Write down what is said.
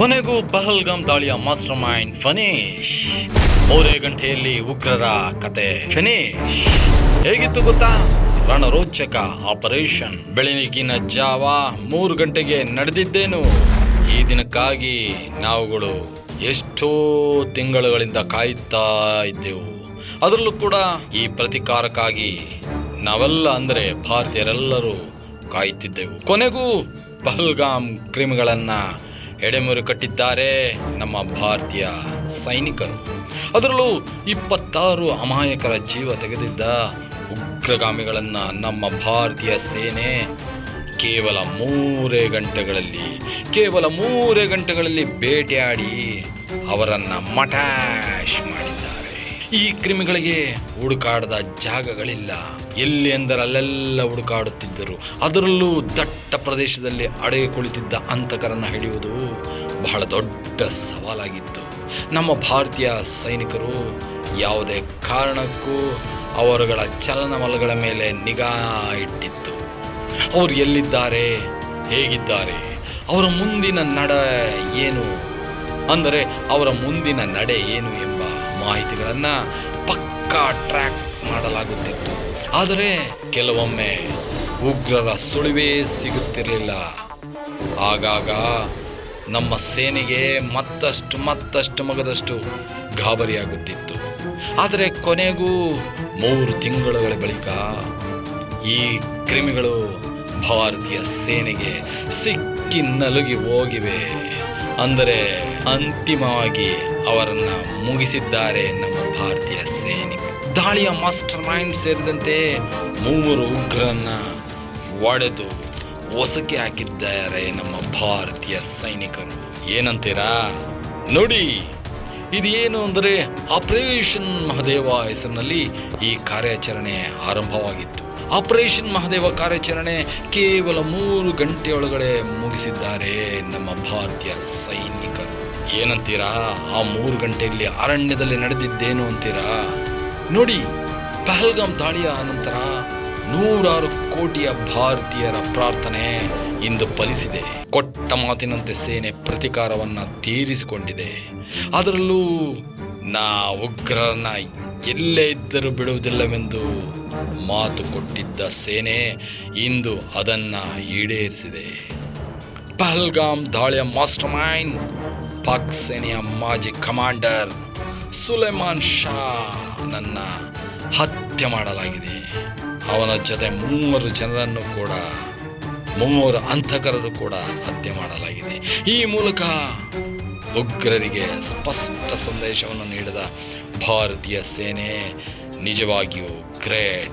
ಕೊನೆಗೂ ಪಹಲ್ಗಾಮ್ ದಾಳಿಯ master mind ಫನೀಶ್. ಮೂರೇ ಗಂಟೆಯಲ್ಲಿ ಉಗ್ರರ ಕತೆ ಫಿನಿಶ್. ಹೇಗಿತ್ತು ಗೊತ್ತಾ? ರಣರೋಚಕ ಆಪರೇಷನ್. ಬೆಳಗಿನ ಜಾವ ಮೂರು ಗಂಟೆಗೆ ನಡೆದಿದ್ದೇನು? ಈ ದಿನಕ್ಕಾಗಿ ನಾವುಗಳು ಎಷ್ಟೋ ತಿಂಗಳುಗಳಿಂದ ಕಾಯುತ್ತಾ ಇದ್ದೆವು. ಅದರಲ್ಲೂ ಕೂಡ ಈ ಪ್ರತಿಕಾರಕ್ಕಾಗಿ ನಾವೆಲ್ಲ ಅಂದರೆ ಭಾರತೀಯರೆಲ್ಲರೂ ಕಾಯುತ್ತಿದ್ದೆವು ಕೊನೆಗೂ ಪಹಲ್ಗಾಮ್ ಕ್ರಿಮಿಗಳನ್ನ ಎಡೆಮುರಿ ಕಟ್ಟಿದ್ದಾರೆ ನಮ್ಮ ಭಾರತೀಯ ಸೈನಿಕರು. ಅದರಲ್ಲೂ ಇಪ್ಪತ್ತಾರು ಅಮಾಯಕರ ಜೀವ ತೆಗೆದಿದ್ದ ಉಗ್ರಗಾಮಿಗಳನ್ನು ನಮ್ಮ ಭಾರತೀಯ ಸೇನೆ ಕೇವಲ ಮೂರೇ ಗಂಟೆಗಳಲ್ಲಿ, ಕೇವಲ ಮೂರೇ ಗಂಟೆಗಳಲ್ಲಿ ಭೇಟಿಯಾಡಿ ಅವರನ್ನು ಮಟಾಶ್ ಮಾಡಿದ್ದಾರೆ ಈ ಕ್ರಿಮಿಗಳಿಗೆ ಹುಡುಕಾಡದ ಜಾಗಗಳಿಲ್ಲ. ಎಲ್ಲಿ ಎಂದರೆ ಅಲ್ಲೆಲ್ಲ ಹುಡುಕಾಡುತ್ತಿದ್ದರು. ಅದರಲ್ಲೂ ದಟ್ಟ ಪ್ರದೇಶದಲ್ಲಿ ಅಡಗಿ ಕುಳಿತಿದ್ದ ಅಂತಕರನ್ನು ಹಿಡಿಯುವುದು ಬಹಳ ದೊಡ್ಡ ಸವಾಲಾಗಿತ್ತು. ನಮ್ಮ ಭಾರತೀಯ ಸೈನಿಕರು ಯಾವುದೇ ಕಾರಣಕ್ಕೂ ಅವರುಗಳ ಚಲನವಲಗಳ ಮೇಲೆ ನಿಗಾ ಇಟ್ಟಿತ್ತು. ಅವರು ಎಲ್ಲಿದ್ದಾರೆ, ಹೇಗಿದ್ದಾರೆ, ಅವರ ಮುಂದಿನ ನಡ ಏನು, ಅಂದರೆ ಅವರ ಮುಂದಿನ ನಡೆ ಏನು ಎಂಬ ಮಾಹಿತಿಗಳನ್ನು ಪಕ್ಕಾ ಟ್ರ್ಯಾಕ್ ಮಾಡಲಾಗುತ್ತಿತ್ತು. ಆದರೆ ಕೆಲವೊಮ್ಮೆ ಉಗ್ರರ ಸುಳಿವೇ ಸಿಗುತ್ತಿರಲಿಲ್ಲ. ಆಗಾಗ ನಮ್ಮ ಸೇನೆಗೆ ಮತ್ತಷ್ಟು ಮತ್ತಷ್ಟು ಮಗದಷ್ಟು ಗಾಬರಿಯಾಗುತ್ತಿತ್ತು. ಆದರೆ ಕೊನೆಗೂ ಮೂರು ತಿಂಗಳುಗಳ ಬಳಿಕ ಈ ಕ್ರಿಮಿಗಳು ಭಾರತೀಯ ಸೇನೆಗೆ ಸಿಕ್ಕಿ ನಲುಗಿ ಹೋಗಿವೆ. ಅಂದರೆ ಅಂತಿಮವಾಗಿ ಅವರನ್ನ ಮುಗಿಸಿದ್ದಾರೆ ನಮ್ಮ ಭಾರತೀಯ ಸೈನಿಕ. ದಾಳಿಯ ಮಾಸ್ಟರ್ ಮೈಂಡ್ ಸೇರಿದಂತೆ ಮೂವರು ಉಗ್ರರನ್ನ ಒಡೆದು ಹೊಸಕಿ ಹಾಕಿದ್ದಾರೆ ನಮ್ಮ ಭಾರತೀಯ ಸೈನಿಕರು. ಏನಂತೀರಾ? ನೋಡಿ, ಇದೇನು ಅಂದರೆ ಆಪರೇಷನ್ ಮಹದೇವ ಹೆಸರಿನಲ್ಲಿ ಈ ಕಾರ್ಯಾಚರಣೆ ಆರಂಭವಾಗಿತ್ತು. ಆಪರೇಷನ್ ಮಹಾದೇವ ಕಾರ್ಯಾಚರಣೆ ಕೇವಲ ಮೂರು ಗಂಟೆಯೊಳಗಡೆ ಮುಗಿಸಿದ್ದಾರೆ ನಮ್ಮ ಭಾರತೀಯ ಸೈನಿಕರು. ಏನಂತೀರಾ? ಆ ಮೂರು ಗಂಟೆಯಲ್ಲಿ ಅರಣ್ಯದಲ್ಲಿ ನಡೆದಿದ್ದೇನು ಅಂತೀರಾ? ನೋಡಿ, ಪಹಲ್ಗಾಮ್ ದಾಳಿಯ ನಂತರ ನೂರಾರು ಕೋಟಿಯ ಭಾರತೀಯರ ಪ್ರಾರ್ಥನೆ ಇಂದು ಫಲಿಸಿದೆ. ಕೊಟ್ಟ ಮಾತಿನಂತೆ ಸೇನೆ ಪ್ರತಿಕಾರವನ್ನು ತೀರಿಸಿಕೊಂಡಿದೆ. ಅದರಲ್ಲೂ ನಾ ಉಗ್ರರನ್ನ ಎಲ್ಲೇ ಇದ್ದರೂ ಬಿಡುವುದಿಲ್ಲವೆಂದು ಮಾತು ಕೊಟ್ಟಿದ್ದ ಸೇನೆ ಇಂದು ಅದನ್ನ ಈಡೇರಿಸಿದೆ. ಪಹಲ್ಗಾಮ್ ದಾಳಿಯ ಮಾಸ್ಟರ್ ಮೈಂಡ್ ಪಾಕ್ ಸೇನೆಯ ಮಾಜಿ ಕಮಾಂಡರ್ ಸುಲೆಮಾನ್ ಶಾ ನನ್ನ ಹತ್ಯೆ ಮಾಡಲಾಗಿದೆ. ಅವನ ಜೊತೆ ಮೂವರು ಜನರನ್ನು ಕೂಡ, ಮೂವರು ಅಂತಕರರು ಕೂಡ ಹತ್ಯೆ ಮಾಡಲಾಗಿದೆ. ಈ ಮೂಲಕ ಉಗ್ರರಿಗೆ ಸ್ಪಷ್ಟ ಸಂದೇಶವನ್ನು ನೀಡಿದ ಭಾರತೀಯ ಸೇನೆ ನಿಜವಾಗಿಯೂ Great.